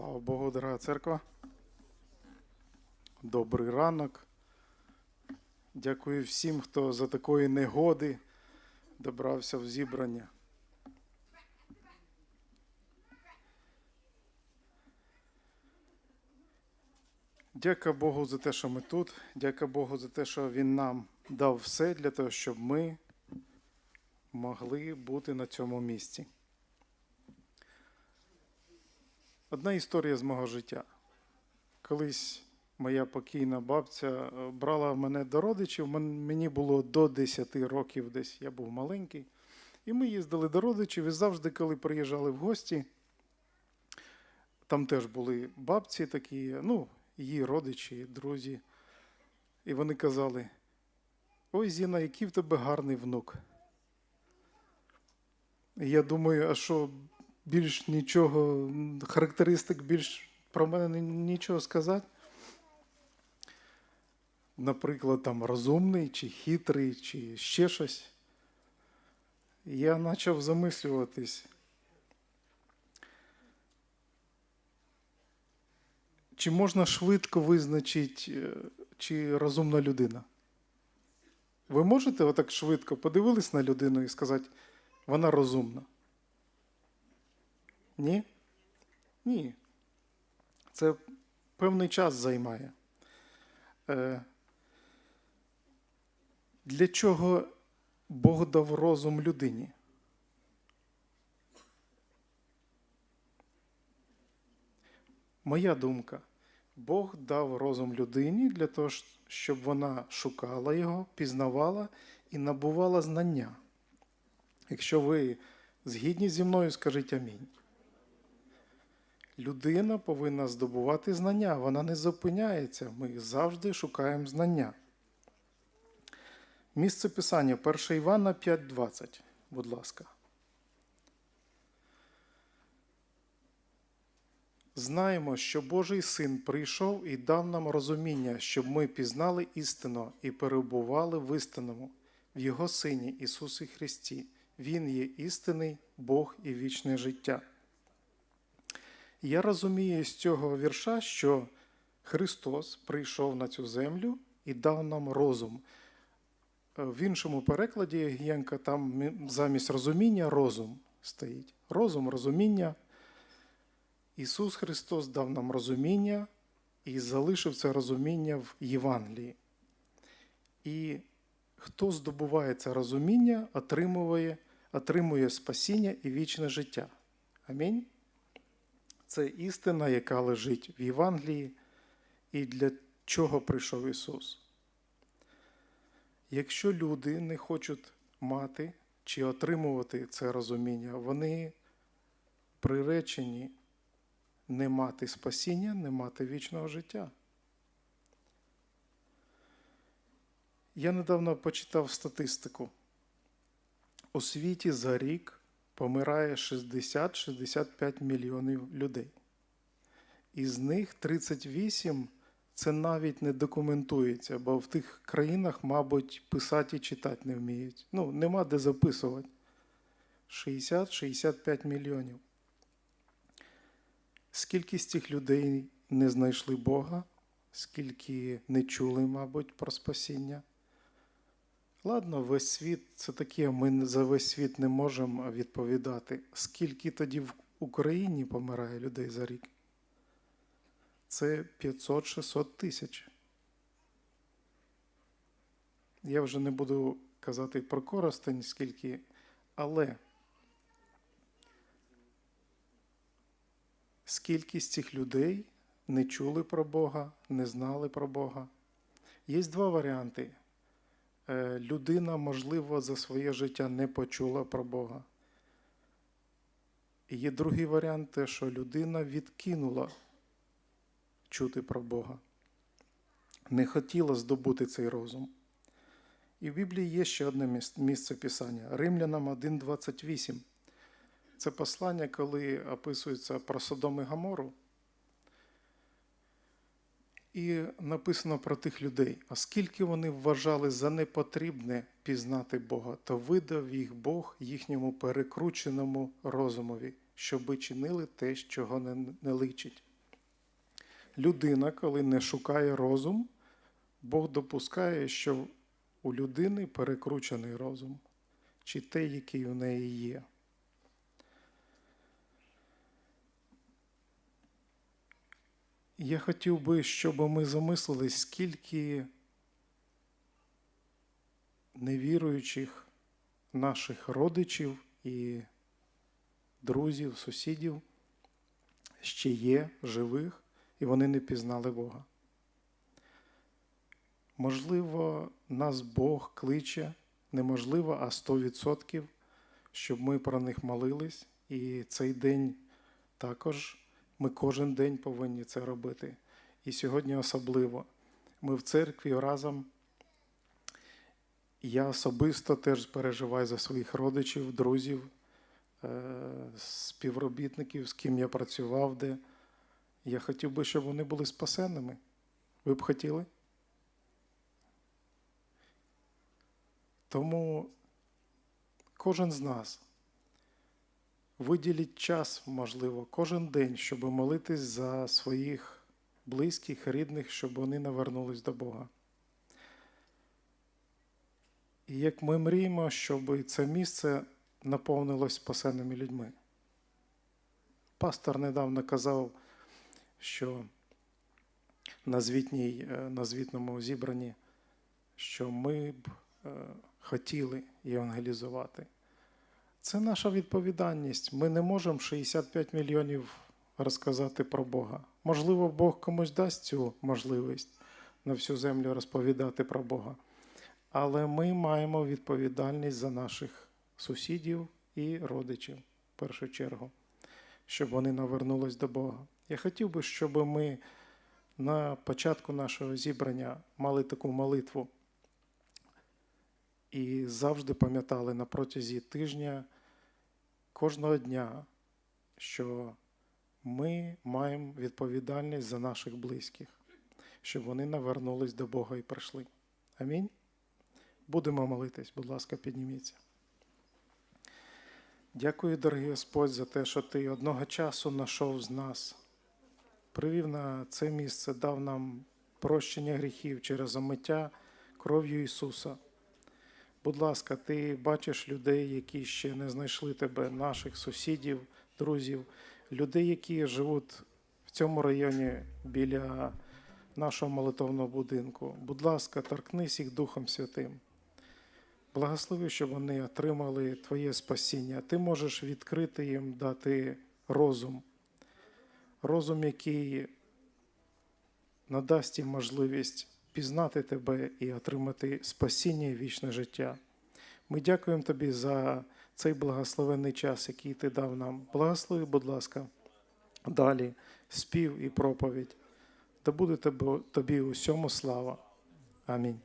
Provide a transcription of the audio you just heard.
Слава Богу, дорога церква. Добрий ранок. Дякую всім, хто за такої негоди добрався в зібрання. Дяка Богу за те, що ми тут. Дяка Богу за те, що Він нам дав все для того, щоб ми могли бути на цьому місці. Одна історія з мого життя. Колись моя покійна бабця е, брала мене до родичів, мені було до 10 років десь, я був маленький. І ми їздили до родичів, і завжди, коли приїжджали в гості, там теж були бабці такі, ну, її родичі, друзі. І вони казали: Ой, Зіна, який в тебе гарний внук. І я думаю, а що більш нічого, характеристик більш про мене нічого сказати. Наприклад, там розумний, чи хитрий, чи ще щось. Я почав замислюватись. Чи можна швидко визначити, е, чи розумна людина? Ви можете отак швидко подивились на людину і сказати, вона розумна? Ні? Ні. Це певний час займає. Е, Для чого Бог дав розум людині? Моя думка. Бог дав розум людині для того, щоб вона шукала його, пізнавала і набувала знання. Якщо ви згідні зі мною, скажіть амінь. Людина повинна здобувати знання, вона не зупиняється. Ми завжди шукаємо знання. Місце писання 1 Івана 5.20, будь ласка. Знаємо, що Божий син прийшов і дав нам розуміння, щоб ми пізнали істину і перебували в істинному, в Його Сині Ісусі Христі. Він є істинний Бог і вічне життя. Я розумію з цього вірша, що Христос прийшов на цю землю і дав нам розум. Е, В іншому перекладі Янка там замість розуміння розум стоїть. Розум, розуміння. Ісус Христос дав нам розуміння і залишив це розуміння в Євангелії. І хто здобуває це розуміння, отримує, отримує спасіння і вічне життя. Амінь. Це істина, яка лежить в Євангелії, і для чого прийшов Ісус. Якщо люди не хочуть мати чи отримувати це розуміння, вони приречені не мати спасіння, не мати вічного життя. Я недавно почитав статистику. У світі за рік помирає 60-65 мільйонів людей. Із них 38 це навіть не документується, бо в тих країнах, мабуть, писати і читати не вміють. Ну, нема де записувати. 60-65 мільйонів. Скільки з цих людей не знайшли Бога, скільки не чули, мабуть, про спасіння. Ладно, весь світ це таке, ми за весь світ не можемо відповідати. Скільки тоді в Україні помирає людей за рік? Це 500-600 тисяч. Я вже не буду казати про Коростень, скільки, але скільки з цих людей не чули про Бога, не знали про Бога. Є два варіанти. Е, Людина, можливо, за своє життя не почула про Бога. І є другий варіант, те, що людина відкинула чути про Бога, не хотіла здобути цей розум. І в Біблії є ще одне місце писання Римлянам 1.28. Це послання, коли описується про Содом і Гамору. І написано про тих людей, оскільки вони вважали за непотрібне пізнати Бога, то видав їх Бог їхньому перекрученому розумові, щоби чинили те, чого не, личить. людина, коли не шукає розум, Бог допускає, що у людини перекручений розум, чи той, який в неї є. Я хотів би, щоб ми замислились, скільки невіруючих наших родичів і друзів, сусідів ще є живих, і вони не пізнали Бога. Можливо, нас Бог кличе, неможливо, а 100%, щоб ми про них молились. І цей день також ми кожен день повинні це робити. І сьогодні особливо. Ми в церкві разом. Я особисто теж переживаю за своїх родичів, друзів, е, співробітників, з ким я працював, де я хотів би, щоб вони були спасенними. Ви б хотіли? Тому кожен з нас виділіть час, можливо, кожен день, щоб молитись за своїх близьких, рідних, щоб вони навернулись до Бога. І як ми мріємо, щоб це місце наповнилось спасеними людьми. Пастор недавно казав, що на, звітній, е, на звітному зібранні, що ми б е, хотіли євангелізувати. Це наша відповідальність. Ми не можемо 65 мільйонів розказати про Бога. Можливо, Бог комусь дасть цю можливість на всю землю розповідати про Бога. Але ми маємо відповідальність за наших сусідів і родичів в першу чергу, щоб вони навернулись до Бога. Я хотів би, щоб ми на початку нашого зібрання мали таку молитву і завжди пам'ятали на протязі тижня кожного дня, що ми маємо відповідальність за наших близьких, щоб вони навернулись до Бога і прийшли. Амінь. Будемо молитись, будь ласка, підніміться. Дякую, дорогий Господь, за те, що Ти одного часу знайшов з нас, привів на це місце, дав нам прощення гріхів через омиття кров'ю Ісуса. Будь ласка, ти бачиш людей, які ще не знайшли тебе, наших сусідів, друзів, людей, які живуть в цьому районі біля нашого молитовного будинку. Будь ласка, торкнись їх Духом Святим. Благослови, щоб вони отримали Твоє спасіння. Ти можеш відкрити їм, дати розум, розум, який надасть їм можливість пізнати тебе і отримати спасіння і вічне життя. Ми дякуємо тобі за цей благословенний час, який ти дав нам. Благослови, будь ласка, далі спів і проповідь. Да буде тобі усьому слава. Амінь.